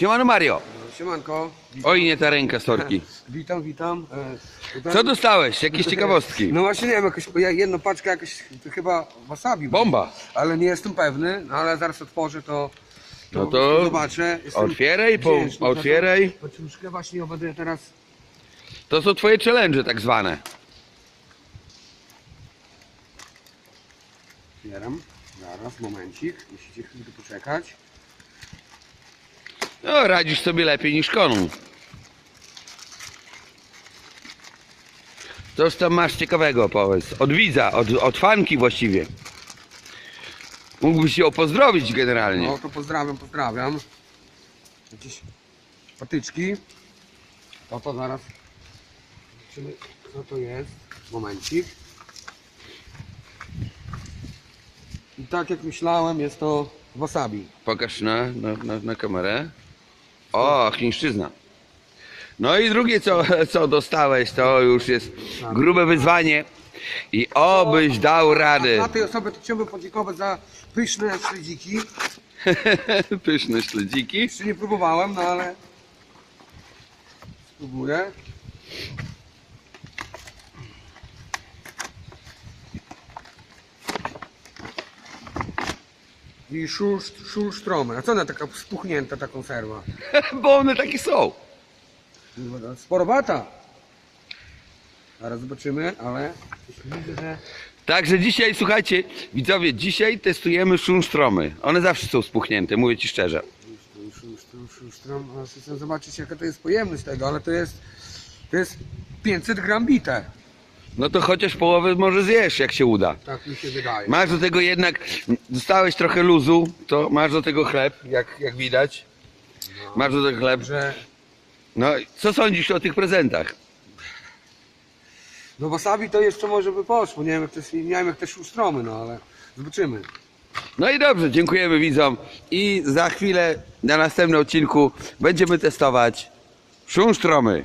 Siemano Mario. Siemanko. Oj, nie ta ręka sorki. Witam, witam. E, Co dostałeś? Jakieś ciekawostki? No właśnie nie wiem, jakoś, ja- jedną paczkę jakoś, chyba wasabi. Bomba. Ale nie jestem pewny, no ale zaraz otworzę to. No to zobaczę. Jestem otwieraj, po- wdzięczny za to. otwieraj. Paczuszkę właśnie będę teraz. To są twoje challenge tak zwane. Otwieram. Zaraz, momencik. Musicie chwilę poczekać. No, radzisz sobie lepiej niż konu. Coś tam masz ciekawego, powiedz. Od widza, od, od fanki właściwie. Mógłbyś ją pozdrowić generalnie. No to pozdrawiam, pozdrawiam. Jakieś patyczki. To to zaraz. Zobaczymy co to jest. Momencik. I tak jak myślałem, jest to wasabi. Pokaż na, na, na, na kamerę. O, chińszczyzna. No i drugie, co, co dostałeś, to już jest grube wyzwanie. I obyś dał radę. Dla tej osoby to chciałbym podziękować za pyszne śledziki. Pyszne śledziki. Jeszcze nie próbowałem, no ale spróbuję. I szul, szulstromy. A co ona taka spuchnięta ta konserwa? Bo one takie są. Sporowata. Zaraz zobaczymy, ale widzę, że Także dzisiaj, słuchajcie, widzowie, dzisiaj testujemy szunstromy. One zawsze są spuchnięte, mówię ci szczerze. A Chcę zobaczyć jaka to jest pojemność tego, ale to jest to jest 500 gram bite. No to chociaż połowę może zjesz, jak się uda. Tak mi się wydaje. Masz do tego jednak, dostałeś trochę luzu, to masz do tego chleb, jak, jak widać. Masz do tego chleb. Że No, i co sądzisz o tych prezentach? no wasabi to jeszcze może by poszło. Nie wiem jak to jest, nie wiem jak te szustromy, no ale zobaczymy. No i dobrze, dziękujemy widzom i za chwilę na następnym odcinku będziemy testować szunstromy.